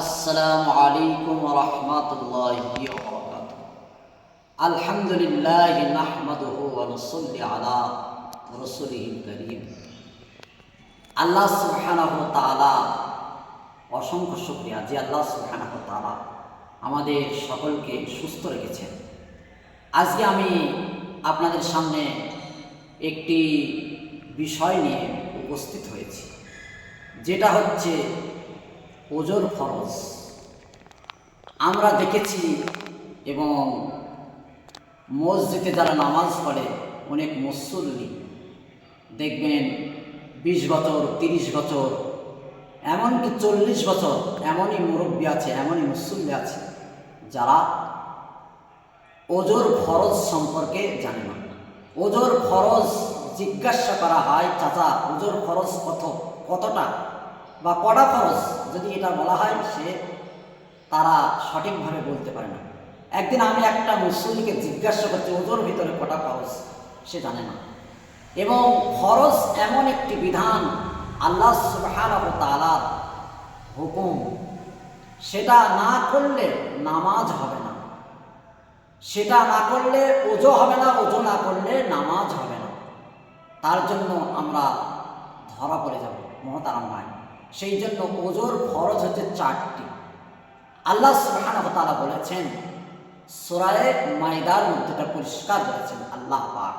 আসসালামু আলাইকুম রহমতুল্লাহি আলহামদুলিল্লাহ নাহমাদুহু ওয়া নুসাল্লি আলা রাসূলিহিল কারীম আল্লাহ সুবহানাহু ওয়া তাআলা, অসংখ্য শুকরিয়া যে আল্লাহ সুবহানাহু ওয়া তাআলা আমাদের সকলকে সুস্থ রেখেছেন। আজকে আমি আপনাদের সামনে একটি বিষয় নিয়ে উপস্থিত হয়েছি, যেটা হচ্ছে ওজোর ফরজ। আমরা দেখেছি এবং মসজিদে যারা নামাজ পড়ে, অনেক মুসল্লি দেখবেন বিশ বছর, তিরিশ বছর, এমনকি চল্লিশ বছর এমনই মুরব্বী আছে, এমনই মুসল্লি আছে, যারা ওজোর ফরজ সম্পর্কে জানে না। ওজোর ফরজ জিজ্ঞাসা করা হয়, চাচা, ওজোর ফরজ কত, কতটা? বা কটা ফরজ যদি এটা বলা হয়, সে তারা সঠিকভাবে বলতে পারে না। একদিন আমি একটা মুসল্লিকে জিজ্ঞাসা করছি, ওজোর ভিতরে কটা ফরজ সে জানে না। এবং ফরজ এমন একটি বিধান আল্লাহ সুবহানাহু ওয়া তাআলার হুকুম, সেটা না করলে নামাজ হবে না। সেটা না করলে ওজো হবে না, ওজো না করলে নামাজ হবে না। তার জন্য আমরা ধরা পড়ে যাব, মহতারাম ভাই। সেই জন্য ওজোর ফরজ হচ্ছে চারটি। আল্লাহ ওয়া বলেছেন, সূরায়ে মাইদার মধ্যে এটা পরিষ্কার বলেছেন আল্লাহ পাক।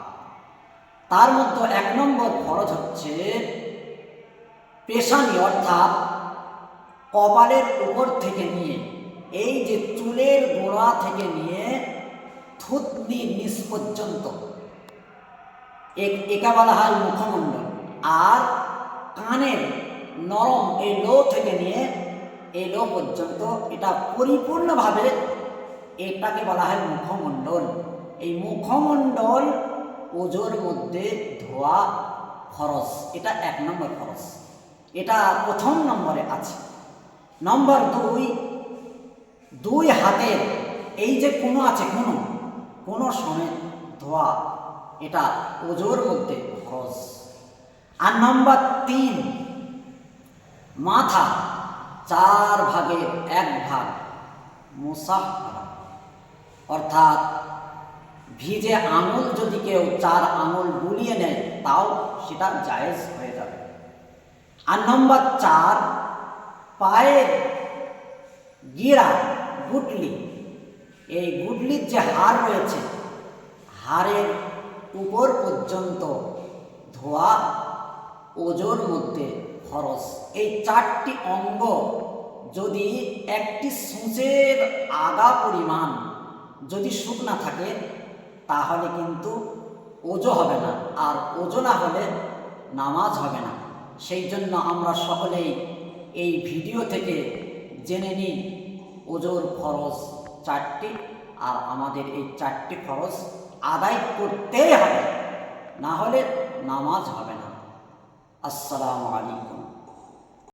তার মধ্যে এক নম্বর ফরজ হচ্ছে পেশানি, অর্থাৎ কপালের উপর থেকে নিয়ে, এই যে চুলের গোড়া থেকে নিয়ে থুতনি নিচ পর্যন্ত। একা বলা হয় মুখমণ্ডল আর কানের নরম এই লো থেকে নিয়ে এই লো পর্যন্ত এটা পরিপূর্ণভাবে এটাকে বলা হয় মুখমণ্ডল। এই মুখমণ্ডল ওজোর মধ্যে ধোয়া খরচ, এটা এক নম্বর খরচ। এটা প্রথম নম্বরে আছে। নম্বর দুই দুই হাতের এই যে কোনো আছে, কোনো কোনো সমেত ধোয়া, এটা ওজোর মধ্যে খরচ। আর নম্বর তিন মাথা চার ভাগের এক ভাগ মুসাফ করা। অর্থাৎ ভিজে আঙুল যদি কেউ চার আঙুল বুলিয়ে নেয়, তাও সেটা জায়েজ হয়ে যাবে। আর নম্বর চার, পায়ের গিরা, গুটলি। এই গুটলির যে হার রয়েছে, হাড়ের উপর পর্যন্ত ধোয়া ওজোর মধ্যে খরচ। এই চারটি অঙ্গ যদি একটি সূচের আগা পরিমাণ যদি শুকনা থাকে, তাহলে কিন্তু ওজো হবে না। আর ওজো না হলে নামাজ হবে না। সেই জন্য আমরা সকলেই এই ভিডিও থেকে জেনে নিই ওজোর খরচ চারটি। আর আমাদের এই চারটি খরচ আদায় করতেই হবে, না হলে নামাজ হবে না। আসসালামু আলাইকুম।